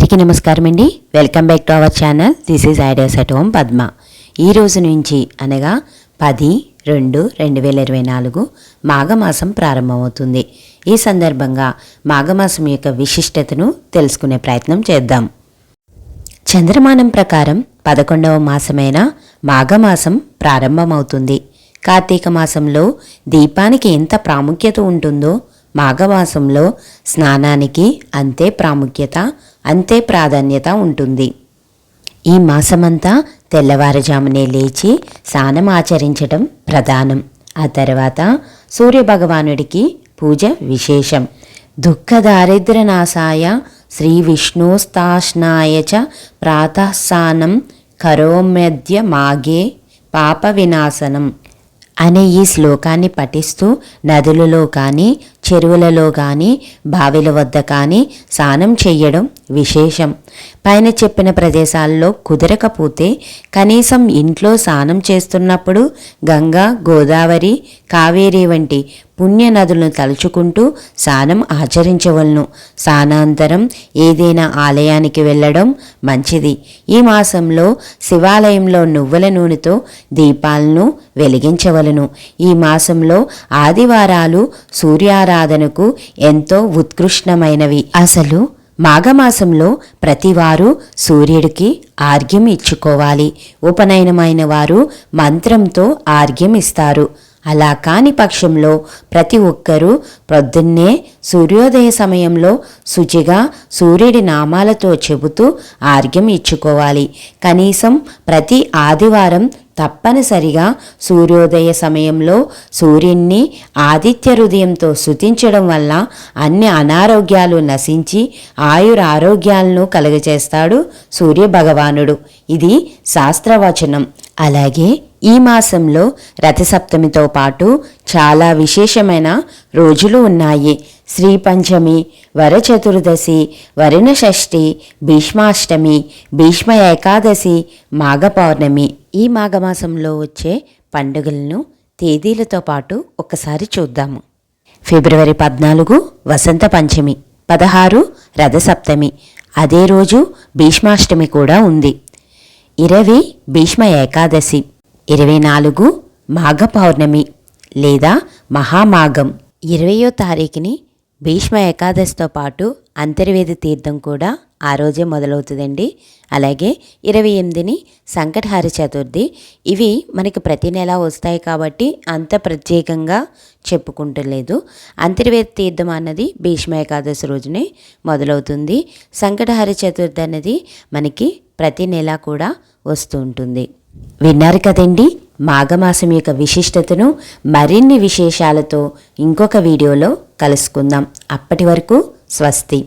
నమస్కారం అండి welcome back to our channel this is ideas at home Padma ఈ రోజు నుంచి అనగా పది రెండు రెండు వేల ఇరవై నాలుగు మాఘమాసం ప్రారంభమవుతుంది. ఈ సందర్భంగా మాఘమాసం యొక్క విశిష్టతను తెలుసుకునే ప్రయత్నం చేద్దాం. చంద్రమానం ప్రకారం పదకొండవ మాసమైన మాఘమాసం ప్రారంభమవుతుంది. కార్తీక మాసంలో దీపానికి ఎంత ప్రాముఖ్యత ఉంటుందో మాఘమాసంలో స్నానానికి అంతే ప్రాముఖ్యత అంతే ప్రాధాన్యత ఉంటుంది. ఈ మాసమంతా తెల్లవారుజామునే లేచి స్నానం ఆచరించడం ప్రధానం. ఆ తర్వాత సూర్యభగవానుడికి పూజ విశేషం. దుఃఖ దారిద్రనాశాయ శ్రీ విష్ణుస్తాష్నాయ చ ప్రాతఃస్నానం కరోమ్యద్య మాగే పాప వినాశనం. అనే ఈ శ్లోకాన్ని పఠిస్తూ నదులలో కానీ చెరువులలో కానీ బావిల వద్ద కానీ స్నానం చెయ్యడం విశేషం. పైన చెప్పిన ప్రదేశాల్లో కుదరకపోతే కనీసం ఇంట్లో స్నానం చేస్తున్నప్పుడు గంగా గోదావరి కావేరి వంటి పుణ్య నదులను తలుచుకుంటూ స్నానం ఆచరించవలను. స్నానాంతరం ఏదైనా ఆలయానికి వెళ్ళడం మంచిది. ఈ మాసంలో శివాలయంలో నువ్వుల నూనెతో దీపాలను వెలిగించవలను. ఈ మాసంలో ఆదివారాలు సూర్యారాధనకు ఎంతో ఉత్కృష్టమైనవి. అసలు మాఘమాసంలో ప్రతివారు సూర్యుడికి ఆర్ఘ్యం ఇచ్చుకోవాలి ఉపనయనమైన వారు మంత్రంతో ఆర్ఘ్యం ఇస్తారు అలా కాని పక్షంలో ప్రతి ఒక్కరూ ప్రొద్దున్నే సూర్యోదయ సమయంలో శుచిగా సూర్యుడి నామాలతో చెబుతూ ఆర్ఘ్యం ఇచ్చుకోవాలి. కనీసం ప్రతి ఆదివారం తప్పనిసరిగా సూర్యోదయ సమయంలో సూర్యుణ్ణి ఆదిత్య హృదయంతో శుతించడం వల్ల అన్ని అనారోగ్యాలు నశించి ఆయుర ఆరోగ్యాలను కలుగజేస్తాడు సూర్య భగవానుడు ఇది శాస్త్రవచనం. అలాగే ఈ మాసంలో రథసప్తమితో పాటు చాలా విశేషమైన రోజులు ఉన్నాయి. శ్రీ పంచమి వరచతుర్దశి వరుణ షష్ఠి భీష్మాష్టమి భీష్మ ఏకాదశి మాఘ పౌర్ణమి ఈ మాఘమాసంలో వచ్చే పండుగలను తేదీలతో పాటు ఒకసారి చూద్దాము. ఫిబ్రవరి పద్నాలుగు వసంత పంచమి పదహారు రథసప్తమి. అదే రోజు భీష్మాష్టమి కూడా ఉంది. ఇరవై భీష్మ ఏకాదశి ఇరవై నాలుగు మాఘ పౌర్ణమి లేదా మహామాఘం. ఇరవయో తారీఖుని భీష్మ ఏకాదశితో పాటు అంతర్వేది తీర్థం కూడా ఆ రోజే మొదలవుతుందండి. అలాగే ఇరవై ఎనిమిదిని సంకటహార చతుర్థి. ఇవి మనకి ప్రతి నెల వస్తాయి కాబట్టి అంత ప్రత్యేకంగా చెప్పుకుంటలేదు. అంతర్వేది తీర్థం అన్నది భీష్మ ఏకాదశి రోజునే మొదలవుతుంది. సంకటహార చతుర్థి అన్నది మనకి ప్రతి నెల కూడా వస్తూ ఉంటుంది. విన్నారు కదండి? మాఘమాసం యొక్క విశిష్టతను మరిన్ని విశేషాలతో ఇంకొక వీడియోలో కలుసుకుందాం. అప్పటి వరకు స్వస్తి.